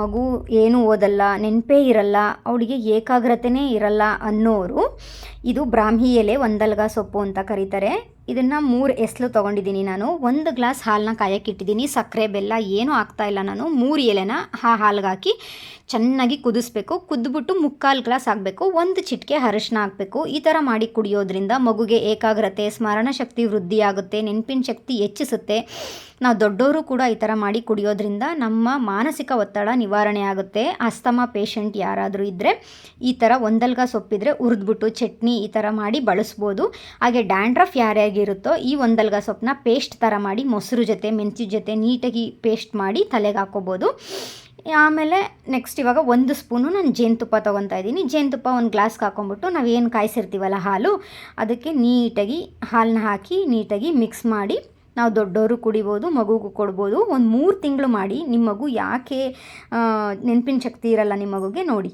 ಮಗು ಏನು ಓದಲ್ಲ, ನೆನಪೇ ಇರಲ್ಲ, ಅವಳಿಗೆ ಏಕಾಗ್ರತೆನೇ ಇರಲ್ಲ ಅನ್ನೋರು ಇದು ಬ್ರಾಹ್ಮಿ ಎಲೆ ಒಂದಲ್ಗ ಸೊಪ್ಪು ಅಂತ ಕರೀತಾರೆ. ಇದನ್ನು ಮೂರು ಎಸ್ಲು ತೊಗೊಂಡಿದ್ದೀನಿ ನಾನು. ಒಂದು ಗ್ಲಾಸ್ ಹಾಲನ್ನ ಕಾಯಕ್ಕಿಟ್ಟಿದ್ದೀನಿ ಸಕ್ಕರೆ, ಬೆಲ್ಲ ಏನೂ ಆಗ್ತಾಯಿಲ್ಲ ನಾನು. ಮೂರು ಎಲೆನ ಆ ಹಾಲ್ಗೆ ಹಾಕಿ ಚೆನ್ನಾಗಿ ಕುದಿಸ್ಬೇಕು, ಕುದ್ಬಿಟ್ಟು ಮುಕ್ಕಾಲು ಗ್ಲಾಸ್ ಆಗಬೇಕು ಒಂದು ಚಿಟಿಕೆ ಅರಿಶಿನ ಹಾಕಬೇಕು. ಈ ಥರ ಮಾಡಿ ಕುಡಿಯೋದ್ರಿಂದ ಮಗುಗೆ ಏಕಾಗ್ರತೆ, ಸ್ಮರಣ ಶಕ್ತಿ ವೃದ್ಧಿಯಾಗುತ್ತೆ ನೆನಪಿನ ಶಕ್ತಿ ಹೆಚ್ಚಿಸುತ್ತೆ. ನಾವು ದೊಡ್ಡವರು ಕೂಡ ಈ ಥರ ಮಾಡಿ ಕುಡಿಯೋದ್ರಿಂದ ನಮ್ಮ ಮಾನಸಿಕ ಒತ್ತಡ ನಿವಾರಣೆ ಆಗುತ್ತೆ. ಅಸ್ತಮಾ ಪೇಷಂಟ್ ಯಾರಾದರೂ ಇದ್ದರೆ ಈ ಥರ ಒಂದಲ್ಗ ಸೊಪ್ಪಿದ್ರೆ ಹುರಿದ್ಬಿಟ್ಟು ಚಟ್ನಿ ಈ ಥರ ಮಾಡಿ ಬಳಸ್ಬೋದು. ಹಾಗೆ ಡ್ಯಾಂಡ್ರಫ್ ಯಾರ್ಯಾಗಿರುತ್ತೋ ಈ ಒಂದಲ್ಗ ಸೊಪ್ಪನ್ನ ಪೇಸ್ಟ್ ಥರ ಮಾಡಿ ಮೊಸರು ಜೊತೆ, ಮೆಂತ್ಯ ಜೊತೆ ನೀಟಾಗಿ ಪೇಸ್ಟ್ ಮಾಡಿ ತಲೆಗೆ ಹಾಕೋಬೋದು. ಆಮೇಲೆ ನೆಕ್ಸ್ಟ್ ಇವಾಗ ಒಂದು ಸ್ಪೂನು ನಾನು ಜೇನುತುಪ್ಪ ತೊಗೊತಾ ಇದ್ದೀನಿ. ಜೇನುತುಪ್ಪ ಒಂದು ಗ್ಲಾಸ್ಗೆ ಹಾಕೊಂಬಿಟ್ಟು ನಾವು ಏನು ಕಾಯಿಸಿರ್ತೀವಲ್ಲ ಹಾಲು, ಅದಕ್ಕೆ ನೀಟಾಗಿ ಹಾಲನ್ನ ಹಾಕಿ ನೀಟಾಗಿ ಮಿಕ್ಸ್ ಮಾಡಿ ನಾವು ದೊಡ್ಡವರು ಕುಡಿಬೋದು, ಮಗುಗೂ ಕೊಡ್ಬೋದು. ಒಂದು ಮೂರು ತಿಂಗಳು ಮಾಡಿ ನಿಮ್ಮ ಮಗು ಯಾಕೆ ನೆನಪಿನ ಶಕ್ತಿ ಇರಲ್ಲ ನಿಮ್ಮ ಮಗುಗೆ ನೋಡಿ.